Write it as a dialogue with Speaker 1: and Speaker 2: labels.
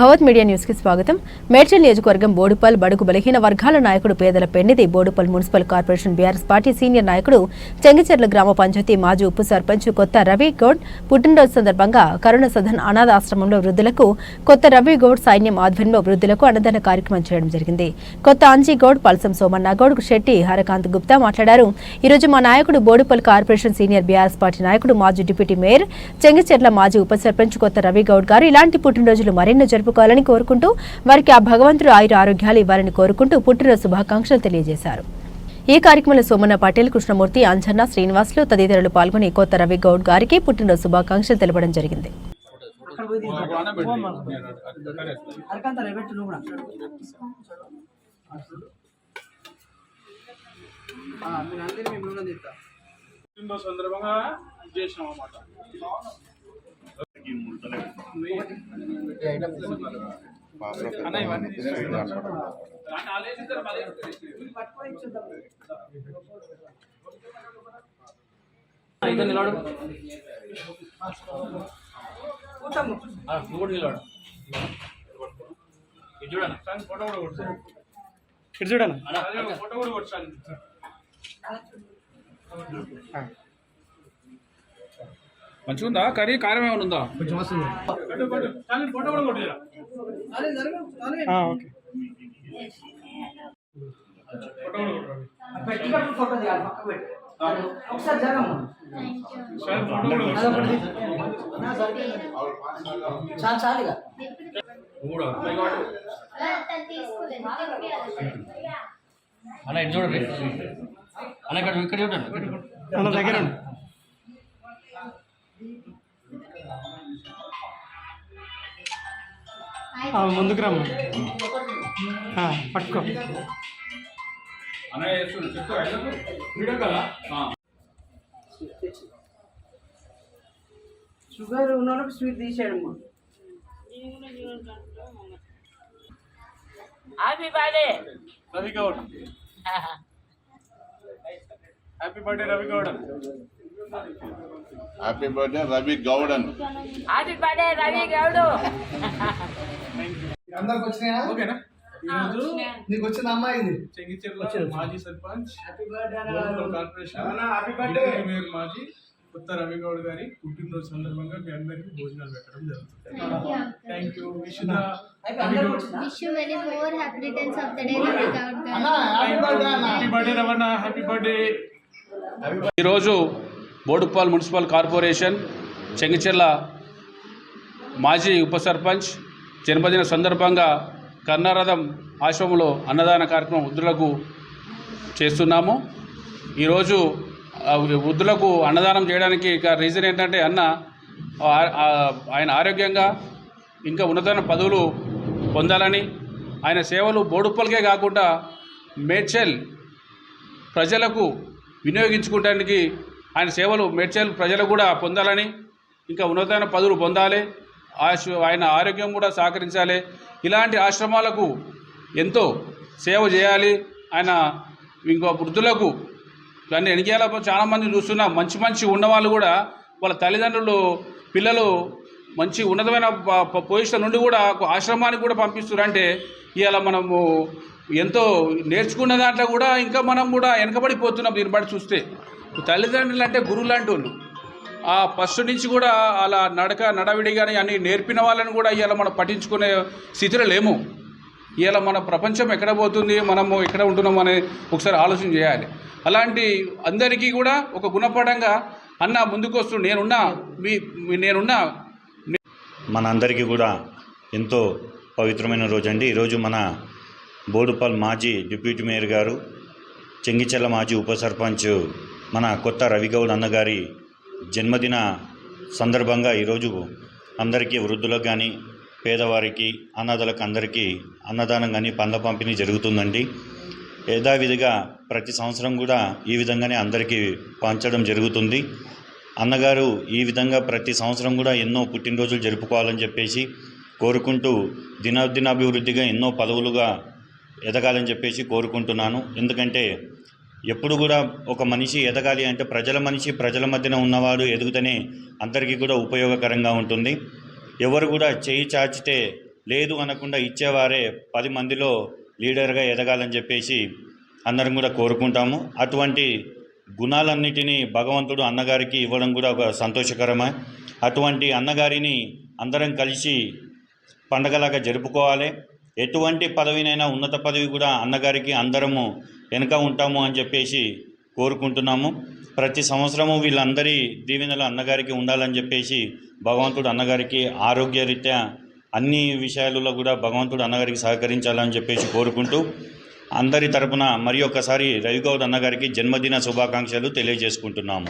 Speaker 1: భవత్ media న్యూస్కి స్వాగతం. మేడ్చల్ నియోజకవర్గం బోడుపల్ బడుగు బలహీన వర్గాల నాయకుడు పేదల పెన్నిది Boduppal municipal corporation BRS party senior నాయకుడు చెంగిచెర్ల గ్రామ పంచాయతీ మాజీ ఉప సర్పంచ్ కొత్త రవి గౌడ్ పుట్టినరోజు సందర్భంగా కరుణ సదన్ అనాథ ఆశ్రమంలో వృద్ధులకు కొత్త రవి గౌడ్ సైన్యం ఆధ్వర్యంలో వృద్ధులకు అన్నదాన కార్యక్రమం చేయడం జరిగింది. కొత్త అంజీ గౌడ్ పల్సం సోమన్న గౌడ్ శెట్టి హరకాంత్ గుప్తా మాట్లాడారు. ఈ రోజు మా నాయకుడు Boduppal corporation senior BRS party నాయకుడు మాజీ డిప్యూటీ మేయర్ చెంగిచెర్ల మాజీ ఉప సర్పంచ్ కొత్త రవి గౌడ్ గారు ఇలాంటి పుట్టినరోజులు మరెన్నో జరుపుకోవాలని కోరుకుంటూ వారికి ఆ భగవంతుడు ఆయుర ఆరోగ్యాలు ఇవ్వాలని కోరుకుంటూ పుట్టినరోజు శుభాకాంక్షలు తెలియజేశారు. ఈ కార్యక్రమంలో సోమన్న పాటిల్ కృష్ణమూర్తి అంజన్న శ్రీనివాసులు తదితరులు పాల్గొని కొత్త రవి గౌడ్ గారికి పుట్టినరోజు శుభాకాంక్షలు తెలపడం జరిగింది.
Speaker 2: సందర్భంగా చేసినాం అన్నమాట అన్న ఇవన్నీ తీసుకెళ్ళి దాంట్లో ఆలేసి ఇద్దరు
Speaker 3: కూర్చోము.
Speaker 4: నువ్వు కూడా నిలబడు. ఇది చూడన్న
Speaker 2: ఫోటో కూడా కొట్టాను
Speaker 5: ఇటు చూడన్న
Speaker 2: ఫోటో కూడా కొట్టాను మంచిగా ఉందా కర్రీ కారం ఏమైనా ఉందా? కొంచెం వస్తుంది. ఫోటో కూడా కొట్టేరా
Speaker 3: అదే జరగదు అదే
Speaker 5: ఆ, ఓకే.
Speaker 2: ఫోటో కూడా కొట్టాలి
Speaker 3: పెట్టినప్పుడు ఫోటో తీయాలి పక్క పెట్టి.
Speaker 5: ముందుకు రమ్మ. పట్టుకో.
Speaker 3: షుగర్ ఉన్న వాళ్ళకి sweet తీసేయడమ్మా
Speaker 6: happy birthday
Speaker 2: Ravi Goud happy birthday Ravi Goud
Speaker 7: happy birthday Ravi గౌడన్
Speaker 6: happy birthday Ravi Goud
Speaker 8: అందరికి వచ్చినాయా?
Speaker 2: ఓకేనా? ఈరోజు
Speaker 8: నీకు వచ్చిన అమ్మాయి ఇది?
Speaker 2: చెంగిచెర్ల మాజీ sarpanch
Speaker 3: happy birthday
Speaker 2: local corporation mayor మాజీ కొత్త రవి గౌడ్ గారి పుట్టినరోజు సందర్భంగా మీ అందరికీ భోజనాలు పెట్టడం జరుగుతుంది. Thank you wish
Speaker 8: happy birthday
Speaker 2: Ravana happy birthday ఈరోజు బోడుపాల్ మున్సిపల్ కార్పొరేషన్ చెంగిచెర్ల మాజీ ఉప సర్పంచ్ జన్మదిన సందర్భంగా కర్ణారథం ఆశ్రమంలో అన్నదాన కార్యక్రమం వృద్ధులకు చేస్తున్నాము. ఈరోజు వృద్ధులకు అన్నదానం చేయడానికి రీజన్ ఏంటంటే అన్న ఆయన ఆరోగ్యంగా ఇంకా ఉన్నతమైన పదవులు పొందాలని ఆయన సేవలు బోడుప్పలకే కాకుండా మేడ్చల్ ప్రజలకు వినియోగించుకోవడానికి ఆయన సేవలు మేడ్చల్ ప్రజలు కూడా పొందాలని ఇంకా ఉన్నతమైన పదవులు పొందాలి. ఆశ- ఆయన ఆరోగ్యం కూడా సహకరించాలి. ఇలాంటి ఆశ్రమాలకు ఎంతో సేవ చేయాలి. ఆయన ఇంకో వృద్ధులకు కానీ ఎన్నికేళ్ళ చాలామంది చూస్తున్నా మంచి మంచి ఉన్నవాళ్ళు కూడా వాళ్ళ తల్లిదండ్రులు పిల్లలు మంచి ఉన్నతమైన పొజిషన్ నుండి కూడా ఒక ఆశ్రమానికి కూడా పంపిస్తున్నారు. అంటే ఇవాళ మనము ఎంతో నేర్చుకున్న దాంట్లో కూడా ఇంకా మనం కూడా వెనకబడిపోతున్నాం దీన్ని బట్టి చూస్తే. తల్లిదండ్రులు అంటే గురువు లాంటి వాళ్ళు ఆ ఫస్ట్ నుంచి కూడా అలా నడక నడవిడి కానీ అన్ని నేర్పిన వాళ్ళని కూడా ఇలా మనం పట్టించుకునే స్థితిలో లేము. ఇలా మన ప్రపంచం ఎక్కడ పోతుంది మనము ఎక్కడ ఉంటున్నాం అనే ఒకసారి ఆలోచన చేయాలి. అలాంటి అందరికీ కూడా ఒక గుణపడంగా అన్న ముందుకు నేనున్నా మీ మీ- నేనున్నా
Speaker 9: మనందరికీ కూడా ఎంతో పవిత్రమైన రోజు అండి ఈరోజు మన బోడుపల్ మాజీ డిప్యూటీ మేయర్ గారు చెంగిచెల్ల మాజీ ఉప సర్పంచ్ మన కొత్త రవిగౌడ్ అన్నగారి జన్మదిన సందర్భంగా ఈరోజు అందరికీ వృద్ధులకు కానీ పేదవారికి అనాథలకు అందరికీ అన్నదానం కానీ పండ్ల పంపిణీ జరుగుతుందండి. యథావిధిగా ప్రతి సంవత్సరం కూడా ఈ విధంగానే అందరికీ పంచడం జరుగుతుంది. అన్నగారు ఈ విధంగా ప్రతి సంవత్సరం కూడా ఎన్నో పుట్టినరోజులు జరుపుకోవాలని చెప్పేసి కోరుకుంటూ దినదినాభివృద్ధిగా ఎన్నో పదవులుగా ఎదగాలని చెప్పేసి కోరుకుంటున్నాను. ఎందుకంటే ఎప్పుడు కూడా ఒక మనిషి ఎదగాలి అంటే ప్రజల మనిషి ప్రజల మధ్యన ఉన్నవాడు ఎదుగుతనే అందరికీ కూడా ఉపయోగకరంగా ఉంటుంది. ఎవరు కూడా చేయి చాచితే లేదు అనకుండా ఇచ్చేవారే పది మందిలో లీడర్గా ఎదగాలని చెప్పేసి అందరం కూడా కోరుకుంటాము. అటువంటి గుణాలన్నిటినీ భగవంతుడు అన్నగారికి ఇవ్వడం కూడా ఒక సంతోషకరమే. అటువంటి అన్నగారిని అందరం కలిసి పండగలాగా జరుపుకోవాలి. ఎటువంటి పదవినైనా ఉన్నత పదవి కూడా అన్నగారికి అందరము వెనుక ఉంటాము అని చెప్పేసి కోరుకుంటున్నాము. ప్రతి సంవత్సరము వీళ్ళందరి దీవెనలు అన్నగారికి ఉండాలని చెప్పేసి భగవంతుడు అన్నగారికి ఆరోగ్యరీత్యా అన్ని విషయాలలో కూడా భగవంతుడు అన్నగారికి సహకరించాలని చెప్పేసి కోరుకుంటూ అందరి తరపున మరి ఒక్కసారి రవిగౌడ్ అన్నగారికి జన్మదిన శుభాకాంక్షలు తెలియజేసుకుంటున్నాము.